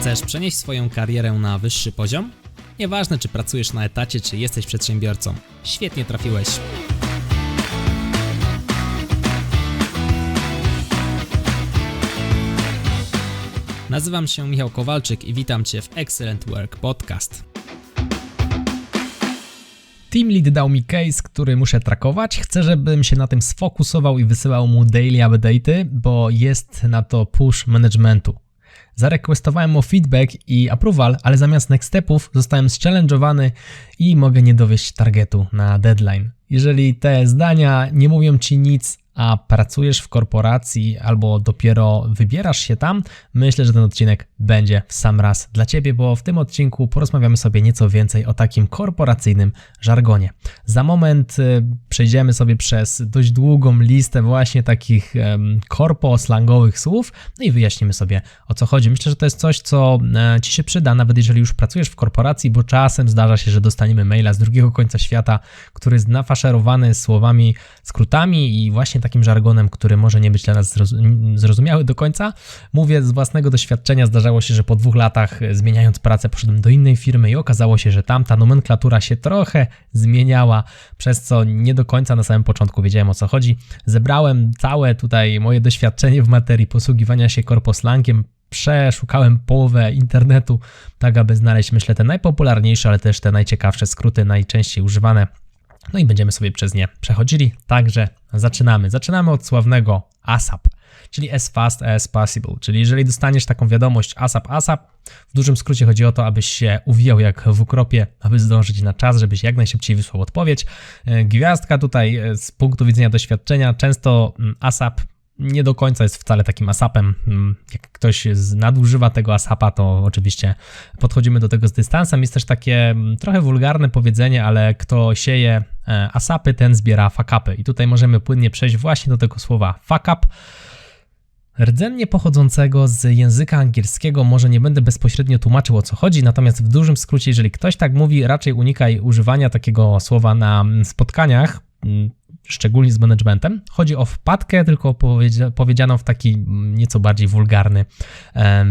Chcesz przenieść swoją karierę na wyższy poziom? Nieważne, czy pracujesz na etacie, czy jesteś przedsiębiorcą. Świetnie trafiłeś. Nazywam się Michał Kowalczyk i witam Cię w Excellent Work Podcast. Team Lead dał mi case, który muszę trakować. Chcę, żebym się na tym sfokusował i wysyłał mu daily update'y, bo jest na to push managementu. Zarequestowałem mu feedback i approval, ale zamiast next stepów zostałem challenge'owany i mogę nie dowieść targetu na deadline. Jeżeli te zdania nie mówią ci nic, a pracujesz w korporacji albo dopiero wybierasz się tam, myślę, że ten odcinek będzie w sam raz dla Ciebie, bo w tym odcinku porozmawiamy sobie nieco więcej o takim korporacyjnym żargonie. Za moment y, przejdziemy sobie przez dość długą listę właśnie takich korpo-slangowych słów, no i wyjaśnimy sobie o co chodzi. Myślę, że to jest coś, co e, Ci się przyda, nawet jeżeli już pracujesz w korporacji, bo czasem zdarza się, że dostaniemy maila z drugiego końca świata, który jest nafaszerowany słowami, skrótami i właśnie takim żargonem, który może nie być dla nas zrozumiały do końca. Mówię z własnego doświadczenia, zdarzało się, że po dwóch latach e, zmieniając pracę poszedłem do innej firmy i okazało się, że tamta nomenklatura się trochę zmieniała, przez co nie do końca na samym początku wiedziałem o co chodzi. Zebrałem całe tutaj moje doświadczenie w materii posługiwania się korposlangiem, przeszukałem połowę internetu, tak aby znaleźć, myślę, te najpopularniejsze, ale też te najciekawsze skróty, najczęściej używane no i będziemy sobie przez nie przechodzili. Także zaczynamy. Zaczynamy od sławnego ASAP, czyli as fast as possible. Czyli jeżeli dostaniesz taką wiadomość ASAP, ASAP, w dużym skrócie chodzi o to, abyś się uwijał jak w ukropie, aby zdążyć na czas, żebyś jak najszybciej wysłał odpowiedź. E, gwiazdka tutaj e, z punktu widzenia doświadczenia, często mm, ASAP nie do końca jest wcale takim asapem. Mm, jak ktoś nadużywa tego asapa, to oczywiście podchodzimy do tego z dystansem. Jest też takie mm, trochę wulgarne powiedzenie, ale kto sieje e, asapy, ten zbiera fakapy. I tutaj możemy płynnie przejść właśnie do tego słowa fuck up. Rdzennie pochodzącego z języka angielskiego, może nie będę bezpośrednio tłumaczył o co chodzi, natomiast w dużym skrócie, jeżeli ktoś tak mówi, raczej unikaj używania takiego słowa na spotkaniach, szczególnie z managementem. Chodzi o wpadkę, tylko powiedzianą w taki nieco bardziej wulgarny,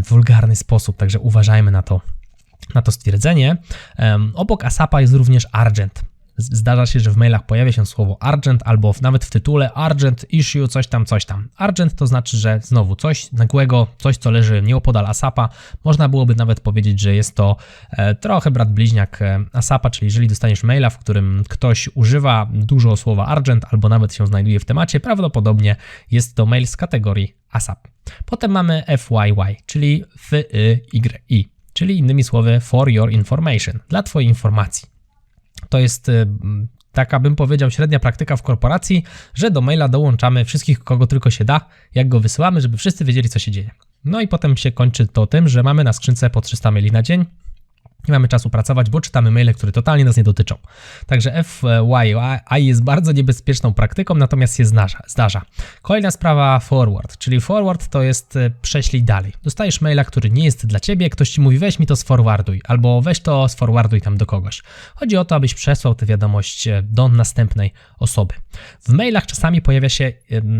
wulgarny sposób, także uważajmy na to, na to stwierdzenie. Obok ASAPa jest również Argent. Zdarza się, że w mailach pojawia się słowo Argent albo nawet w tytule Argent issue coś tam, coś tam. Argent to znaczy, że znowu coś nagłego, coś co leży nieopodal ASAPa. Można byłoby nawet powiedzieć, że jest to e, trochę brat bliźniak e, ASAPa, czyli jeżeli dostaniesz maila, w którym ktoś używa dużo słowa Argent albo nawet się znajduje w temacie, prawdopodobnie jest to mail z kategorii ASAP. Potem mamy FYY, czyli FYI, czyli innymi słowy for your information, dla Twojej informacji. To jest y, taka, bym powiedział, średnia praktyka w korporacji, że do maila dołączamy wszystkich, kogo tylko się da, jak go wysyłamy, żeby wszyscy wiedzieli, co się dzieje. No i potem się kończy to tym, że mamy na skrzynce po 300 maili na dzień, nie mamy czasu pracować, bo czytamy maile, które totalnie nas nie dotyczą. Także FYI jest bardzo niebezpieczną praktyką, natomiast się zdarza. zdarza. Kolejna sprawa forward, czyli forward to jest e, prześlij dalej. Dostajesz maila, który nie jest dla ciebie, ktoś ci mówi weź mi to sforwarduj, albo weź to sforwarduj tam do kogoś. Chodzi o to, abyś przesłał tę wiadomość e, do następnej osoby. W mailach czasami pojawia się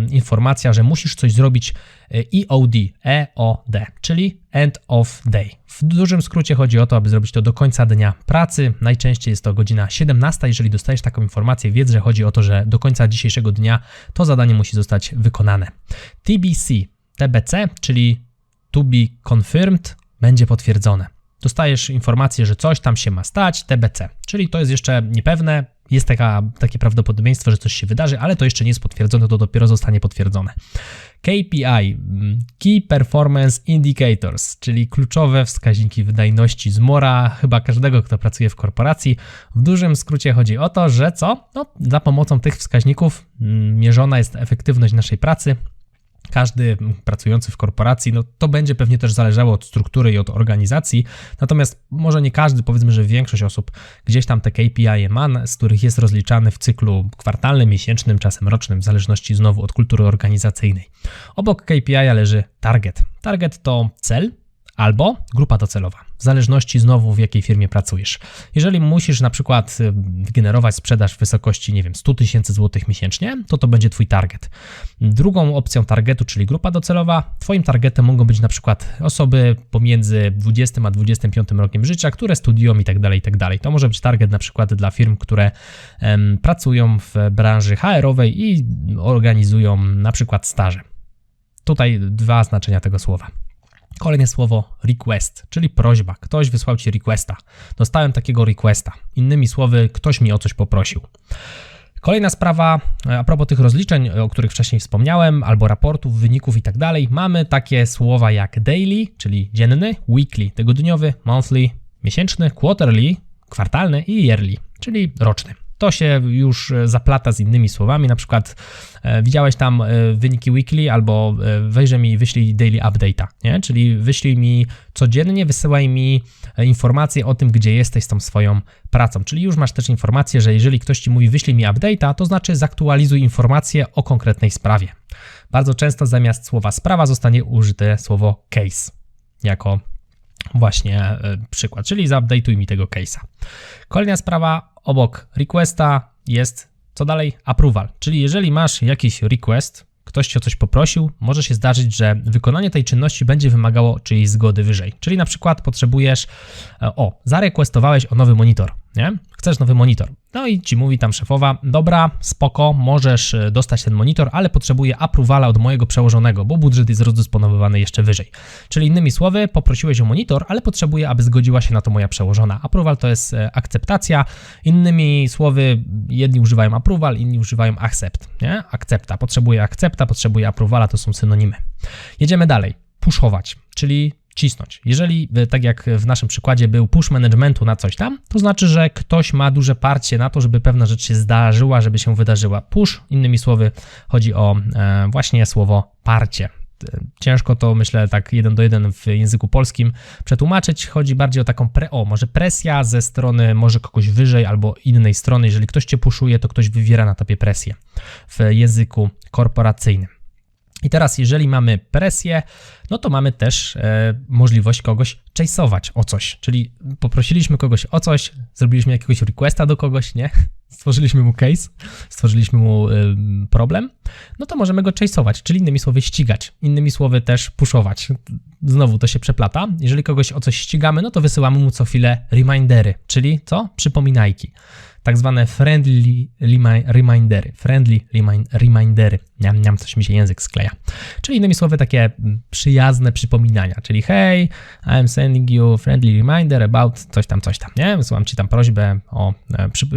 informacja, że musisz coś zrobić EOD, EOD, czyli end of day. W dużym skrócie chodzi o to, aby zrobić to do końca dnia pracy. Najczęściej jest to godzina 17. Jeżeli dostajesz taką informację, wiedz, że chodzi o to, że do końca dzisiejszego dnia to zadanie musi zostać wykonane. TBC, TBC, czyli to be confirmed, będzie potwierdzone. Dostajesz informację, że coś tam się ma stać, TBC, czyli to jest jeszcze niepewne, jest taka, takie prawdopodobieństwo, że coś się wydarzy, ale to jeszcze nie jest potwierdzone, to dopiero zostanie potwierdzone. KPI, mm, Key Performance Indicators, czyli kluczowe wskaźniki wydajności z mora chyba każdego, kto pracuje w korporacji. W dużym skrócie chodzi o to, że co? No, za pomocą tych wskaźników mm, mierzona jest efektywność naszej pracy, każdy pracujący w korporacji, no to będzie pewnie też zależało od struktury i od organizacji, natomiast może nie każdy, powiedzmy, że większość osób gdzieś tam te KPI ma, z których jest rozliczany w cyklu kwartalnym, miesięcznym, czasem rocznym, w zależności znowu od kultury organizacyjnej. Obok KPI leży target. Target to cel, albo grupa docelowa, w zależności znowu w jakiej firmie pracujesz. Jeżeli musisz na przykład y, wygenerować sprzedaż w wysokości, nie wiem, 100 tysięcy złotych miesięcznie, to to będzie Twój target. Drugą opcją targetu, czyli grupa docelowa, Twoim targetem mogą być na przykład osoby pomiędzy 20 a 25 rokiem życia, które studiują i tak dalej, i tak dalej. To może być target na przykład dla firm, które em, pracują w branży HR-owej i organizują na przykład staże. Tutaj dwa znaczenia tego słowa. Kolejne słowo request, czyli prośba. Ktoś wysłał ci requesta. Dostałem takiego requesta. Innymi słowy, ktoś mi o coś poprosił. Kolejna sprawa, a propos tych rozliczeń, o których wcześniej wspomniałem, albo raportów, wyników i tak dalej, mamy takie słowa jak daily, czyli dzienny, weekly, tygodniowy, monthly, miesięczny, quarterly, kwartalny i yearly, czyli roczny. To się już e, zaplata z innymi słowami, na przykład e, widziałeś tam e, wyniki weekly albo wejrze mi, wyślij daily update'a, nie? czyli wyślij mi codziennie, wysyłaj mi informacje o tym, gdzie jesteś z tą swoją pracą, czyli już masz też informację, że jeżeli ktoś ci mówi wyślij mi update'a, to znaczy zaktualizuj informacje o konkretnej sprawie. Bardzo często zamiast słowa sprawa zostanie użyte słowo case jako właśnie e, przykład, czyli zaupdateuj mi tego case'a. Kolejna sprawa obok requesta jest co dalej? Approval, czyli jeżeli masz jakiś request, ktoś cię o coś poprosił, może się zdarzyć, że wykonanie tej czynności będzie wymagało czyjejś zgody wyżej. Czyli na przykład potrzebujesz, e, o, zarequestowałeś o nowy monitor, nie? Chcesz nowy monitor. No i ci mówi tam szefowa, dobra, spoko, możesz e, dostać ten monitor, ale potrzebuję approvala od mojego przełożonego, bo budżet jest rozdysponowywany jeszcze wyżej. Czyli innymi słowy, poprosiłeś o monitor, ale potrzebuję, aby zgodziła się na to moja przełożona. Approval to jest e, akceptacja. Innymi słowy, jedni używają approval, inni używają accept, nie? Akcepta. Potrzebuję akcepta, potrzebuję approvala, to są synonimy. Jedziemy dalej. Pushować, czyli cisnąć. Jeżeli, y, tak jak w naszym przykładzie, był push managementu na coś tam, to znaczy, że ktoś ma duże parcie na to, żeby pewna rzecz się zdarzyła, żeby się wydarzyła. Push, innymi słowy, chodzi o e, właśnie słowo parcie. E, Ciężko to, myślę, tak jeden do jeden w języku polskim przetłumaczyć. Chodzi bardziej o taką, pre, o, może presja ze strony może kogoś wyżej albo innej strony. Jeżeli ktoś cię puszuje, to ktoś wywiera na tobie presję w języku korporacyjnym. I teraz, jeżeli mamy presję, no to mamy też e, możliwość kogoś chase'ować o coś. Czyli poprosiliśmy kogoś o coś, zrobiliśmy jakiegoś requesta do kogoś, nie? Stworzyliśmy mu case, stworzyliśmy mu y, problem, no to możemy go chase'ować, czyli innymi słowy ścigać, innymi słowy też pushować. Znowu to się przeplata. Jeżeli kogoś o coś ścigamy, no to wysyłamy mu co chwilę remindery, czyli co? Przypominajki tak zwane friendly remindery. Friendly remind- remindery. Niam, niam, coś mi się język skleja. Czyli innymi słowy takie mm, przyjazne przypominania, czyli hey, I'm sending you friendly reminder about coś tam, coś tam, nie? Wysyłam ci tam prośbę o e, przy,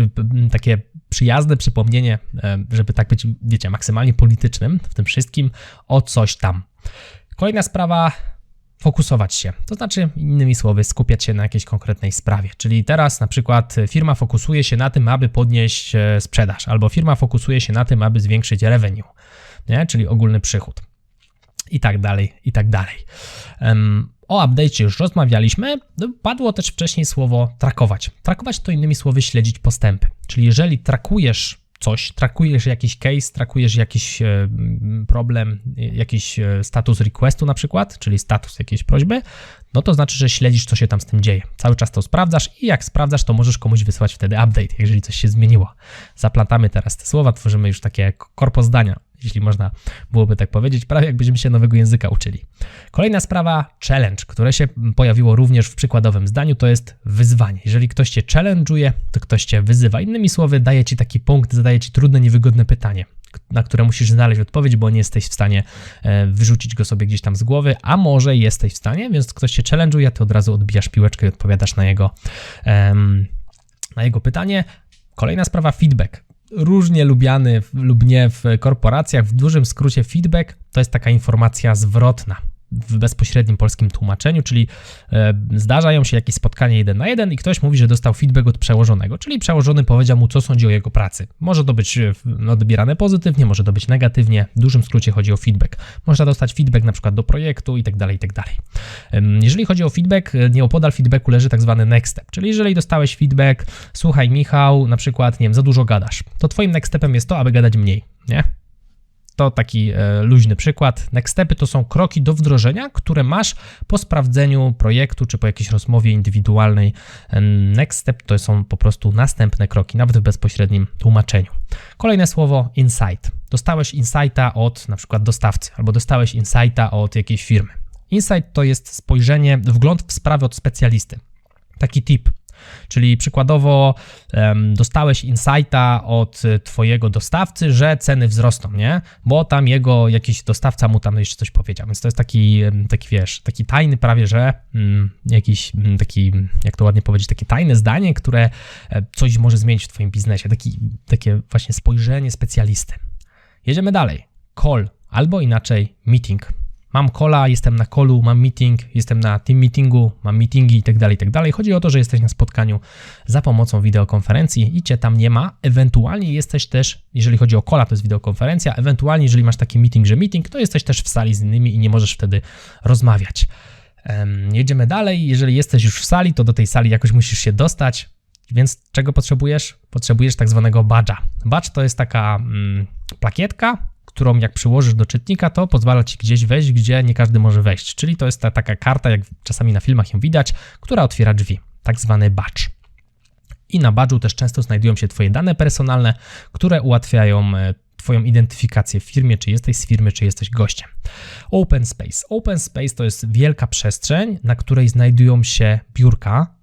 takie przyjazne przypomnienie, e, żeby tak być, wiecie, maksymalnie politycznym w tym wszystkim, o coś tam. Kolejna sprawa, fokusować się. To znaczy, innymi słowy, skupiać się na jakiejś konkretnej sprawie. Czyli teraz na przykład firma fokusuje się na tym, aby podnieść e, sprzedaż, albo firma fokusuje się na tym, aby zwiększyć revenue, nie? czyli ogólny przychód. I tak dalej, i tak dalej. O update'cie już rozmawialiśmy. Padło też wcześniej słowo trakować. Trakować to innymi słowy śledzić postępy. Czyli jeżeli trakujesz coś, trakujesz jakiś case, trakujesz jakiś e, problem, e, jakiś e, status requestu na przykład, czyli status jakiejś prośby, no to znaczy, że śledzisz, co się tam z tym dzieje. Cały czas to sprawdzasz i jak sprawdzasz, to możesz komuś wysłać wtedy update, jeżeli coś się zmieniło. Zaplatamy teraz te słowa, tworzymy już takie korpo zdania, jeśli można byłoby tak powiedzieć, prawie jakbyśmy się nowego języka uczyli. Kolejna sprawa, challenge, które się pojawiło również w przykładowym zdaniu, to jest wyzwanie. Jeżeli ktoś cię challenge'uje, to ktoś cię wyzywa. Innymi słowy, daje ci taki punkt, zadaje ci trudne, niewygodne pytanie, na które musisz znaleźć odpowiedź, bo nie jesteś w stanie e, wyrzucić go sobie gdzieś tam z głowy, a może jesteś w stanie, więc ktoś cię challenge'uje, ty od razu odbijasz piłeczkę i odpowiadasz na jego, na jego pytanie. Kolejna sprawa, feedback różnie lubiany lub nie w korporacjach. W dużym skrócie feedback to jest taka informacja zwrotna w bezpośrednim polskim tłumaczeniu, czyli e, zdarzają się jakieś spotkanie jeden na jeden i ktoś mówi, że dostał feedback od przełożonego, czyli przełożony powiedział mu, co sądzi o jego pracy. Może to być e, odbierane pozytywnie, może to być negatywnie. W dużym skrócie chodzi o feedback. Można dostać feedback na przykład do projektu i tak dalej, i tak dalej. Jeżeli chodzi o feedback, e, nieopodal feedbacku leży tak zwany next step, czyli jeżeli dostałeś feedback, słuchaj Michał, na przykład, nie wiem, za dużo gadasz, to twoim next stepem jest to, aby gadać mniej, nie? To taki e, luźny przykład. Next stepy to są kroki do wdrożenia, które masz po sprawdzeniu projektu czy po jakiejś rozmowie indywidualnej. Em, Next step to są po prostu następne kroki, nawet w bezpośrednim tłumaczeniu. Kolejne słowo insight. Dostałeś insighta od na przykład dostawcy albo dostałeś insighta od jakiejś firmy. Insight to jest spojrzenie, wgląd w sprawę od specjalisty. Taki tip. Czyli przykładowo dostałeś insighta od twojego dostawcy, że ceny wzrosną, nie? Bo tam jego jakiś dostawca mu tam jeszcze coś powiedział. Więc to jest taki, taki wiesz, taki tajny prawie, że mm, jakiś mm, taki, jak to ładnie powiedzieć, takie tajne zdanie, które e, coś może zmienić w twoim biznesie. Taki, takie właśnie spojrzenie specjalisty. Jedziemy dalej. Call albo inaczej meeting. Mam kola, jestem na kolu, mam meeting, jestem na team meetingu, mam meetingi i tak dalej, i tak. Chodzi o to, że jesteś na spotkaniu za pomocą wideokonferencji i cię tam nie ma. Ewentualnie jesteś też, jeżeli chodzi o kola, to jest wideokonferencja, ewentualnie jeżeli masz taki meeting, że meeting, to jesteś też w sali z innymi i nie możesz wtedy rozmawiać. Em, jedziemy dalej. Jeżeli jesteś już w sali, to do tej sali jakoś musisz się dostać. Więc czego potrzebujesz? Potrzebujesz tak zwanego badge'a. Badge to jest taka mm, plakietka, którą jak przyłożysz do czytnika, to pozwala ci gdzieś wejść, gdzie nie każdy może wejść. Czyli to jest ta taka karta, jak czasami na filmach ją widać, która otwiera drzwi. Tak zwany badge. I na badżu też często znajdują się Twoje dane personalne, które ułatwiają e, Twoją identyfikację w firmie, czy jesteś z firmy, czy jesteś gościem. Open Space. Open Space to jest wielka przestrzeń, na której znajdują się biurka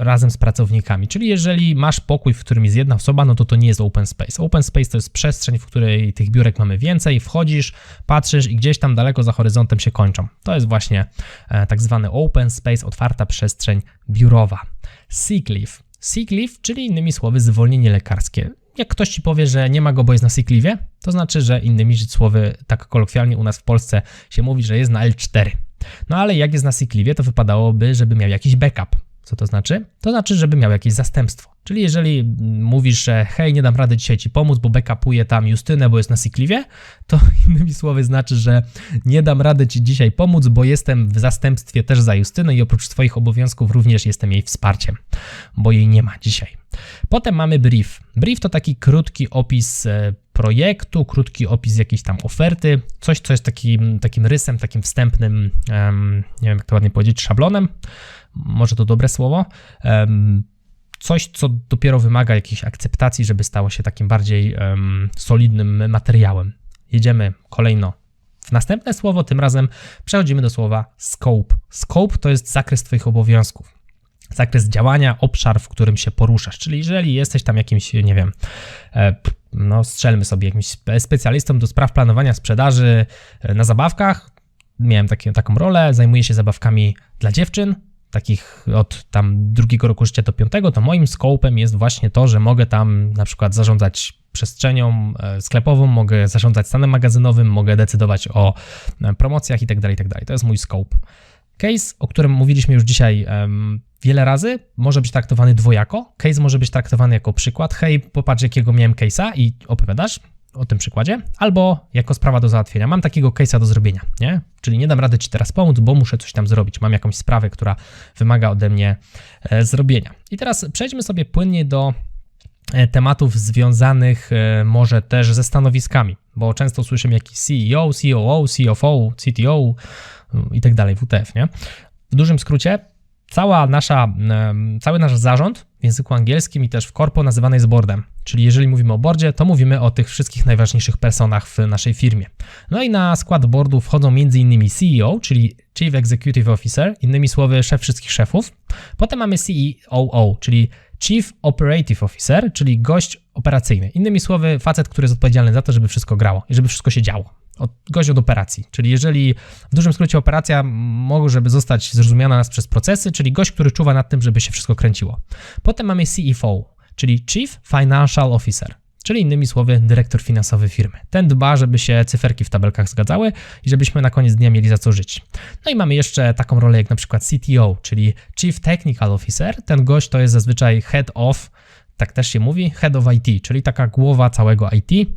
razem z pracownikami. Czyli jeżeli masz pokój, w którym jest jedna osoba, no to to nie jest open space. Open space to jest przestrzeń, w której tych biurek mamy więcej, wchodzisz, patrzysz i gdzieś tam daleko za horyzontem się kończą. To jest właśnie e, tak zwany open space, otwarta przestrzeń biurowa. Sick leave. Sick leave, czyli innymi słowy zwolnienie lekarskie. Jak ktoś ci powie, że nie ma go, bo jest na sick leave, to znaczy, że innymi słowy, tak kolokwialnie u nas w Polsce się mówi, że jest na L4. No ale jak jest na sick leave, to wypadałoby, żeby miał jakiś backup. Co to znaczy? To znaczy, żeby miał jakieś zastępstwo. Czyli jeżeli mówisz, że hej, nie dam rady dzisiaj ci pomóc, bo backupuję tam Justynę, bo jest na Sikliwie, to innymi słowy znaczy, że nie dam rady ci dzisiaj pomóc, bo jestem w zastępstwie też za Justynę i oprócz swoich obowiązków również jestem jej wsparciem, bo jej nie ma dzisiaj. Potem mamy brief. Brief to taki krótki opis e, projektu, krótki opis jakiejś tam oferty, coś, co jest takim, takim rysem, takim wstępnym, em, nie wiem jak to ładnie powiedzieć, szablonem, może to dobre słowo, em, coś, co dopiero wymaga jakiejś akceptacji, żeby stało się takim bardziej em, solidnym materiałem. Jedziemy kolejno w następne słowo, tym razem przechodzimy do słowa scope. Scope to jest zakres Twoich obowiązków zakres działania, obszar, w którym się poruszasz. Czyli jeżeli jesteś tam jakimś, nie wiem, e, no strzelmy sobie, jakimś spe- specjalistą do spraw planowania sprzedaży e, na zabawkach, miałem takie, taką rolę, zajmuję się zabawkami dla dziewczyn, takich od tam drugiego roku życia do piątego, to moim skopem jest właśnie to, że mogę tam na przykład zarządzać przestrzenią e, sklepową, mogę zarządzać stanem magazynowym, mogę decydować o e, promocjach itd., itd. To jest mój scope. Case, o którym mówiliśmy już dzisiaj em, wiele razy, może być traktowany dwojako. Case może być traktowany jako przykład. Hej, popatrz, jakiego miałem case'a i opowiadasz o tym przykładzie, albo jako sprawa do załatwienia. Mam takiego case'a do zrobienia, nie? Czyli nie dam rady ci teraz pomóc, bo muszę coś tam zrobić. Mam jakąś sprawę, która wymaga ode mnie e, zrobienia. I teraz przejdźmy sobie płynnie do e, tematów związanych e, może też ze stanowiskami, bo często słyszymy jakiś CEO, COO, CFO, CTO i tak dalej, WTF, nie? W dużym skrócie, cała nasza, cały nasz zarząd w języku angielskim i też w korpo nazywany jest boardem. Czyli jeżeli mówimy o boardzie, to mówimy o tych wszystkich najważniejszych personach w naszej firmie. No i na skład boardu wchodzą m.in. CEO, czyli Chief Executive Officer, innymi słowy szef wszystkich szefów. Potem mamy COO, czyli Chief Operative Officer, czyli gość operacyjny. Innymi słowy facet, który jest odpowiedzialny za to, żeby wszystko grało i żeby wszystko się działo od, gość od operacji. Czyli jeżeli w dużym skrócie operacja może zostać zrozumiana nas przez procesy, czyli gość, który czuwa nad tym, żeby się wszystko kręciło. Potem mamy CFO, czyli Chief Financial Officer. Czyli innymi słowy, dyrektor finansowy firmy. Ten dba, żeby się cyferki w tabelkach zgadzały i żebyśmy na koniec dnia mieli za co żyć. No i mamy jeszcze taką rolę jak na przykład CTO, czyli Chief Technical Officer. Ten gość to jest zazwyczaj head of, tak też się mówi, head of IT, czyli taka głowa całego IT,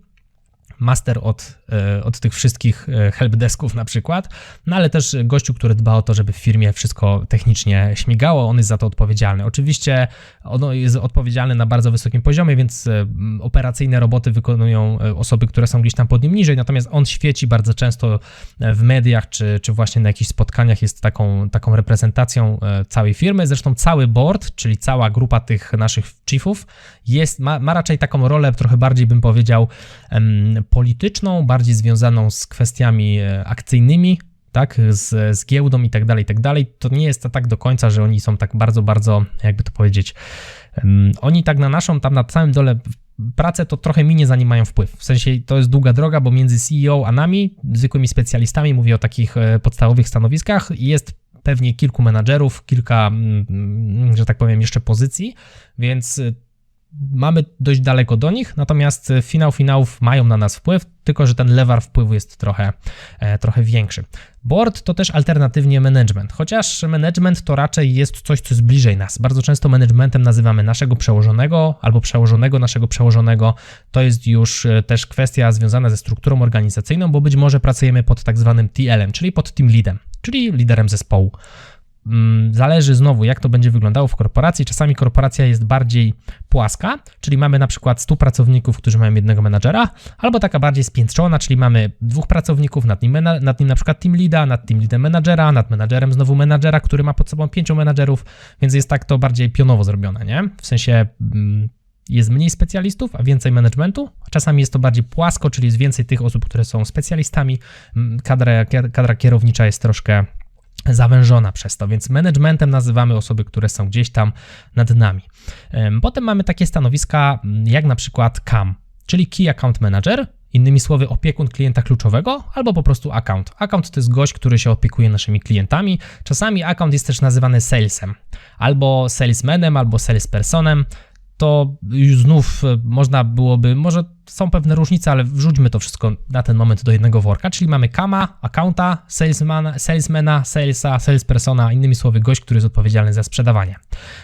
master od, e, od tych wszystkich e, helpdesków na przykład, no ale też gościu, który dba o to, żeby w firmie wszystko technicznie śmigało, on jest za to odpowiedzialny. Oczywiście on jest odpowiedzialny na bardzo wysokim poziomie, więc e, operacyjne roboty wykonują osoby, które są gdzieś tam pod nim niżej, natomiast on świeci bardzo często w mediach, czy, czy właśnie na jakichś spotkaniach jest taką, taką reprezentacją całej firmy. Zresztą cały board, czyli cała grupa tych naszych chiefów jest, ma, ma raczej taką rolę trochę bardziej bym powiedział polityczną, bardziej związaną z kwestiami e, akcyjnymi, tak, z, z giełdą i tak dalej, i tak dalej. To nie jest to tak do końca, że oni są tak bardzo, bardzo, jakby to powiedzieć, em, oni tak na naszą, tam na całym dole pracę to trochę minie, zanim mają wpływ. W sensie to jest długa droga, bo między CEO a nami, zwykłymi specjalistami, mówię o takich e, podstawowych stanowiskach, jest pewnie kilku menadżerów, kilka, mm, że tak powiem, jeszcze pozycji, więc e, mamy dość daleko do nich, natomiast e, finał finałów mają na nas wpływ, tylko że ten lewar wpływu jest trochę, e, trochę większy. Board to też alternatywnie management, chociaż management to raczej jest coś, co jest bliżej nas. Bardzo często managementem nazywamy naszego przełożonego albo przełożonego naszego przełożonego. To jest już e, też kwestia związana ze strukturą organizacyjną, bo być może pracujemy pod tak zwanym TL-em, czyli pod team leadem, czyli liderem zespołu. Mm, Zależy znowu, jak to będzie wyglądało w korporacji. Czasami korporacja jest bardziej płaska, czyli mamy na przykład 100 pracowników, którzy mają jednego menadżera, albo taka bardziej spiętrzona, czyli mamy dwóch pracowników, nad nim, nad nim na przykład team leada, nad team leadem menadżera, nad menadżerem znowu menadżera, który ma pod sobą pięciu menadżerów, więc jest tak to bardziej pionowo zrobione, nie? W sensie mm, jest mniej specjalistów, a więcej managementu. Czasami jest to bardziej płasko, czyli jest więcej tych osób, które są specjalistami. Mm, Kadra, kadra kierownicza jest troszkę zawężona przez to, więc managementem nazywamy osoby, które są gdzieś tam nad nami. Em, Potem mamy takie stanowiska mm, jak na przykład CAM, czyli Key Account Manager, innymi słowy opiekun klienta kluczowego, albo po prostu account. Account to jest gość, który się opiekuje naszymi klientami. Czasami account jest też nazywany salesem, albo salesmanem, albo salespersonem. To już znów e, można byłoby, może są pewne różnice, ale wrzućmy to wszystko na ten moment do jednego worka, czyli mamy kama, accounta, salesmana, salesmana, salesa, salespersona, innymi słowy gość, który jest odpowiedzialny za sprzedawanie.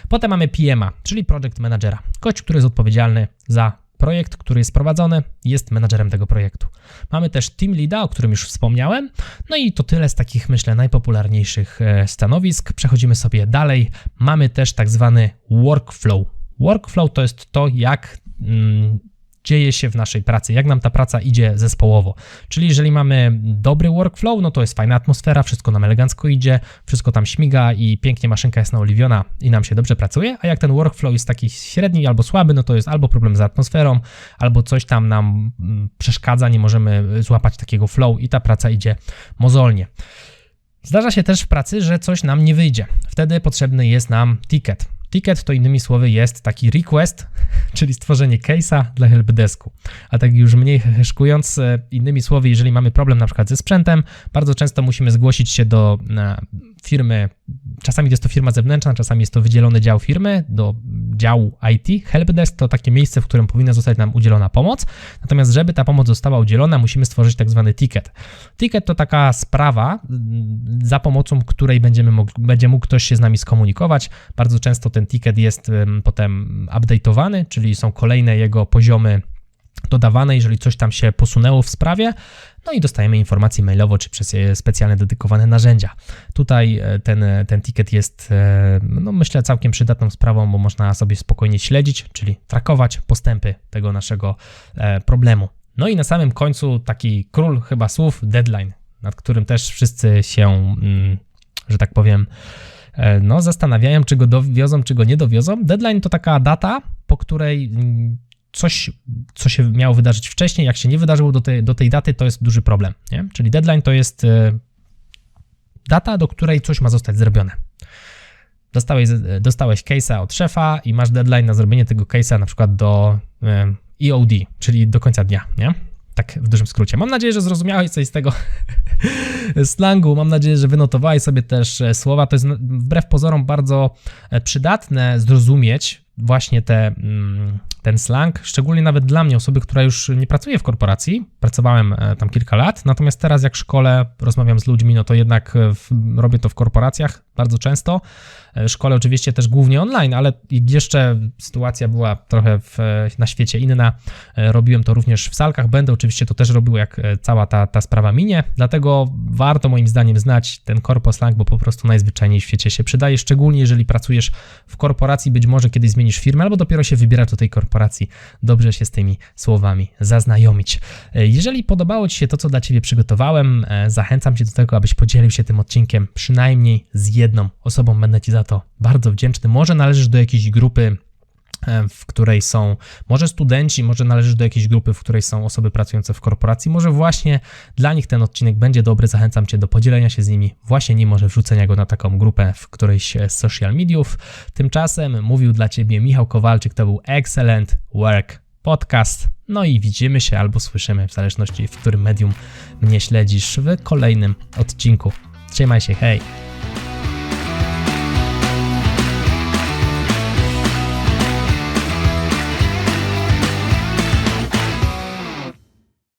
Potem mamy PMA, czyli project managera, gość, który jest odpowiedzialny za projekt, który jest prowadzony, jest menadżerem tego projektu. Mamy też team leada, o którym już wspomniałem. No i to tyle z takich, myślę, najpopularniejszych e, stanowisk. Przechodzimy sobie dalej. Mamy też tak zwany workflow. Workflow to jest to, jak mm, dzieje się w naszej pracy, jak nam ta praca idzie zespołowo. Czyli jeżeli mamy dobry workflow, no to jest fajna atmosfera, wszystko nam elegancko idzie, wszystko tam śmiga i pięknie maszynka jest naoliwiona i nam się dobrze pracuje, a jak ten workflow jest taki średni albo słaby, no to jest albo problem z atmosferą, albo coś tam nam mm, przeszkadza, nie możemy złapać takiego flow i ta praca idzie mozolnie. Zdarza się też w pracy, że coś nam nie wyjdzie. Wtedy potrzebny jest nam ticket. Ticket to innymi słowy jest taki request, czyli stworzenie case'a dla helpdesku. A tak już mniej heheszkując, e, innymi słowy, jeżeli mamy problem na przykład ze sprzętem, bardzo często musimy zgłosić się do firmy, czasami jest to firma zewnętrzna, czasami jest to wydzielony dział firmy, do działu IT. Helpdesk to takie miejsce, w którym powinna zostać nam udzielona pomoc. Natomiast, żeby ta pomoc została udzielona, musimy stworzyć tak zwany ticket. Ticket to taka sprawa, mm, za pomocą której będziemy mog- będzie mógł ktoś się z nami skomunikować. Bardzo często ten ticket jest em, potem update'owany, czyli są kolejne jego poziomy dodawane, jeżeli coś tam się posunęło w sprawie, no i dostajemy informacje mailowo czy przez e, specjalne dedykowane narzędzia. Tutaj e, ten, ten ticket jest, e, no myślę, całkiem przydatną sprawą, bo można sobie spokojnie śledzić, czyli trakować postępy tego naszego e, problemu. No i na samym końcu taki król chyba słów, deadline, nad którym też wszyscy się, mm, że tak powiem, e, no, zastanawiają, czy go dowiozą, czy go nie dowiozą. Deadline to taka data, po której mm, coś, co się miało wydarzyć wcześniej, jak się nie wydarzyło do tej, do tej daty, to jest duży problem. Nie? Czyli deadline to jest e, data, do której coś ma zostać zrobione. Dostałeś, dostałeś case'a od szefa i masz deadline na zrobienie tego case'a na przykład do e, EOD, czyli do końca dnia, nie? Tak w dużym skrócie. Mam nadzieję, że zrozumiałeś coś z tego, slangu. Mam nadzieję, że wynotowałeś sobie też e, słowa. To jest wbrew pozorom bardzo e, przydatne zrozumieć właśnie te, mm, ten slang, szczególnie nawet dla mnie, osoby, która już nie pracuje w korporacji. Pracowałem e, tam kilka lat, natomiast teraz jak szkole, rozmawiam z ludźmi, no to jednak e, w, robię to w korporacjach bardzo często. E, Szkole oczywiście też głównie online, ale jeszcze sytuacja była trochę w, na świecie inna. E, Robiłem to również w salkach, będę oczywiście to też robił, jak e, cała ta, ta sprawa minie, dlatego warto moim zdaniem znać ten korpo slang, bo po prostu najzwyczajniej w świecie się przydaje, szczególnie jeżeli pracujesz w korporacji, być może kiedyś zmienisz firmę, albo dopiero się wybierasz do tej korporacji, dobrze się z tymi słowami zaznajomić. Jeżeli podobało Ci się to, co dla Ciebie przygotowałem, zachęcam Cię do tego, abyś podzielił się tym odcinkiem przynajmniej z jedną osobą. Będę Ci za to bardzo wdzięczny. Może należysz do jakiejś grupy e, w której są może studenci, może należysz do jakiejś grupy, w której są osoby pracujące w korporacji, może właśnie dla nich ten odcinek będzie dobry. Zachęcam Cię do podzielenia się z nimi, właśnie nim może wrzucenia go na taką grupę w którejś z social mediów. Tymczasem mówił dla Ciebie Michał Kowalczyk, to był Excellent Work Podcast. No i widzimy się albo słyszymy, w zależności w którym medium mnie śledzisz, w kolejnym odcinku. Trzymaj się, hej!